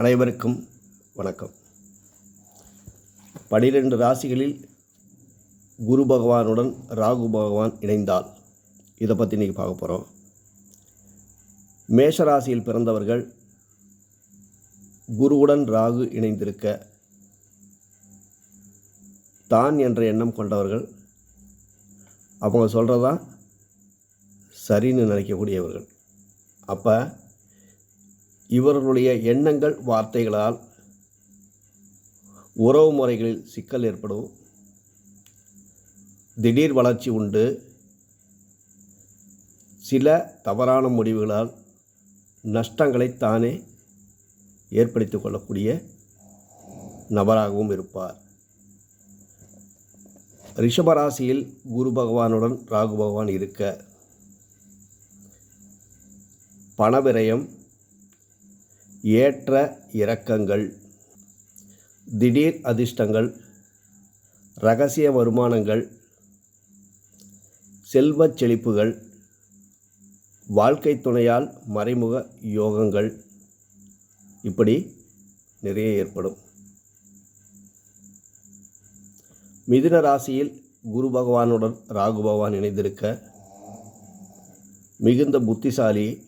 அனைவருக்கும் வணக்கம். பனிரெண்டு ராசிகளில் குரு பகவானுடன் ராகு பகவான் இணைந்தால் இதை பற்றி இன்றைக்கி பார்க்க போகிறோம் மேஷ ராசியில் பிறந்தவர்கள் குருவுடன் ராகு இணைந்திருக்க தான் என்ற எண்ணம் கொண்டவர்கள் அவங்க சொல்கிறதான் சரின்னு நினைக்கக்கூடியவர்கள். அப்போ இவர்களுடைய எண்ணங்கள் வார்த்தைகளால் உறவு முறைகளில் சிக்கல் ஏற்படும். திடீர் வளர்ச்சி உண்டு. சில தவறான முடிவுகளால் நஷ்டங்களை தானே ஏற்படுத்தி கொள்ளக்கூடிய நபராகவும் இருப்பார். ரிஷபராசியில் குரு பகவானுடன் ராகு பகவான் இருக்க பணவிரயம் ஏற்ற இறக்கங்கள் திடீர் அதிர்ஷ்டங்கள் ரகசிய வருமானங்கள் செல்வச் செழிப்புகள் வாழ்க்கை துணையால் மறைமுக யோகங்கள் இப்படி நிறைய ஏற்படும். மிதுன ராசியில் குரு பகவானுடன் ராகு பகவான் இணைந்திருக்க மிகுந்த புத்திசாலி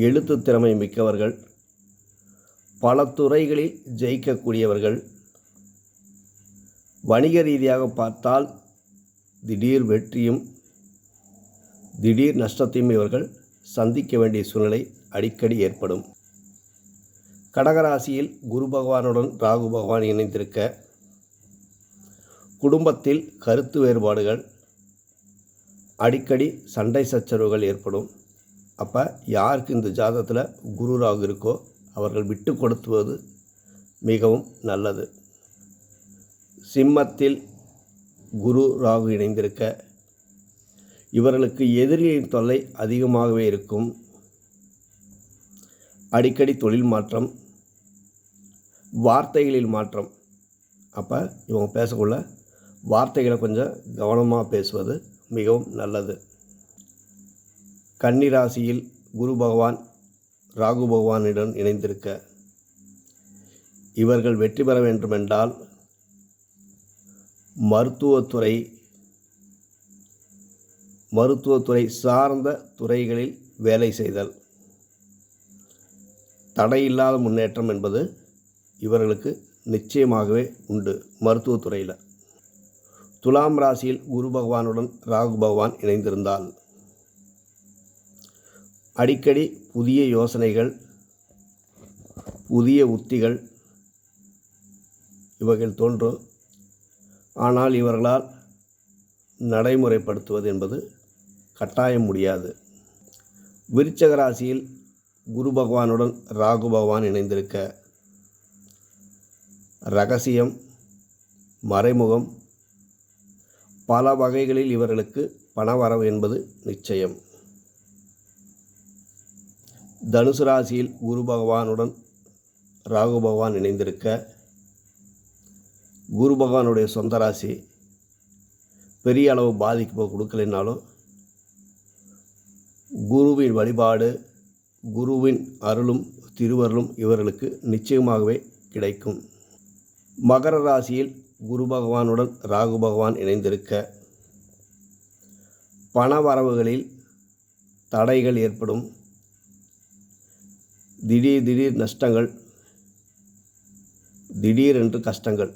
எழுத்து திறமை மிக்கவர்கள் பல துறைகளில் ஜெயிக்கக்கூடியவர்கள் வணிக ரீதியாக பார்த்தால் திடீர் வெற்றியும் திடீர் நஷ்டத்தையும் இவர்கள் சந்திக்க வேண்டிய சூழ்நிலை அடிக்கடி ஏற்படும். கடகராசியில் குரு பகவானுடன் ராகு பகவான் இணைந்திருக்க குடும்பத்தில் கருத்து வேறுபாடுகள் அடிக்கடி சண்டை சச்சரவுகள் ஏற்படும். அப்போ யாருக்கு இந்த ஜாதகத்தில் குரு ராகு இருக்கோ அவர்கள் விட்டு கொடுத்துவது மிகவும் நல்லது. சிம்மத்தில் குரு ராகு இணைந்திருக்க இவர்களுக்கு எதிரியின் தொல்லை அதிகமாகவே இருக்கும். அடிக்கடி தொழில் மாற்றம் வார்த்தைகளில் மாற்றம். அப்போ இவங்க பேசக்குள்ள வார்த்தைகளை கொஞ்சம் கவனமாக பேசுவது மிகவும் நல்லது. கன்னிராசியில் குரு பகவான் ராகு பகவானுடன் இணைந்திருக்க இவர்கள் வெற்றி பெற வேண்டுமென்றால் மருத்துவத்துறை மருத்துவத்துறை சார்ந்த துறைகளில் வேலை செய்தல். தடையில்லாத முன்னேற்றம் என்பது இவர்களுக்கு நிச்சயமாகவே உண்டு மருத்துவத்துறையில். துலாம் ராசியில் குரு பகவானுடன் ராகு பகவான் இணைந்திருந்தால் அடிக்கடி புதிய யோசனைகள் புதிய உத்திகள் இவைகள் தோன்றும். ஆனால் இவர்களால் நடைமுறைப்படுத்துவது என்பது கட்டாயம் முடியாது. விருச்சக ராசியில் குரு பகவானுடன் ராகு பகவான் இணைந்திருக்க ரகசியம் மறைமுகம் பல வகைகளில் இவர்களுக்கு பணவரவு என்பது நிச்சயம். தனுசு ராசியில் குரு பகவானுடன் ராகு பகவான் இணைந்திருக்க குரு பகவானுடைய சொந்த ராசி பெரிய அளவு பாதிப்பு கொடுக்கலைனாலும் குருவின் வழிபாடு குருவின் அருளும் திருவருளும் இவர்களுக்கு நிச்சயமாகவே கிடைக்கும். மகர ராசியில் குரு பகவானுடன் ராகு பகவான் இணைந்திருக்க பண வரவுகளில் தடைகள் ஏற்படும். திடீர் திடீர் நஷ்டங்கள் திடீரென்று கஷ்டங்கள்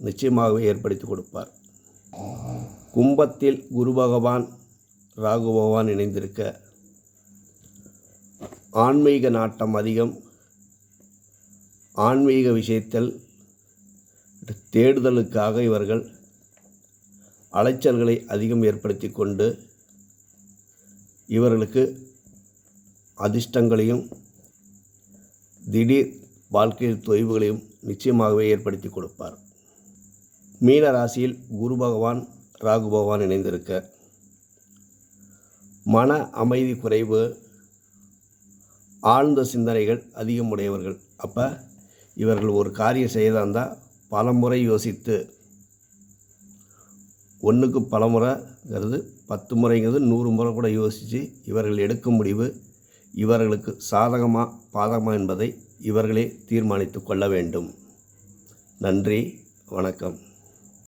நிச்சயமாகவே ஏற்படுத்தி கொடுப்பார். கும்பத்தில் குரு பகவான் ராகு பகவான் இணைந்திருக்க ஆன்மீக நாட்டம் அதிகம். ஆன்மீக விஷயத்தில் தேடுதலுக்காக இவர்கள் அலைச்சல்களை அதிகம் ஏற்படுத்தி கொண்டு இவர்களுக்கு அதிர்ஷ்டங்களையும் திடீர் வாழ்க்கையில் தொய்வுகளையும் நிச்சயமாகவே ஏற்படுத்தி கொடுப்பார். மீன ராசியில் குரு பகவான் ராகு பகவான் இணைந்திருக்க மன அமைதி குறைவு ஆழ்ந்த சிந்தனைகள் அதிகமுடையவர்கள். அப்போ இவர்கள் ஒரு காரியம் செய்யறதா இருந்தால் பல முறை யோசித்து ஒன்றுக்கு பல முறைங்கிறது பத்து முறைங்கிறது நூறு முறை கூட யோசித்து இவர்கள் எடுக்கும் முடிவு இவர்களுக்கு சாதகமாக பாதகமாக என்பதை இவர்களே தீர்மானித்து கொள்ள வேண்டும். நன்றி வணக்கம்.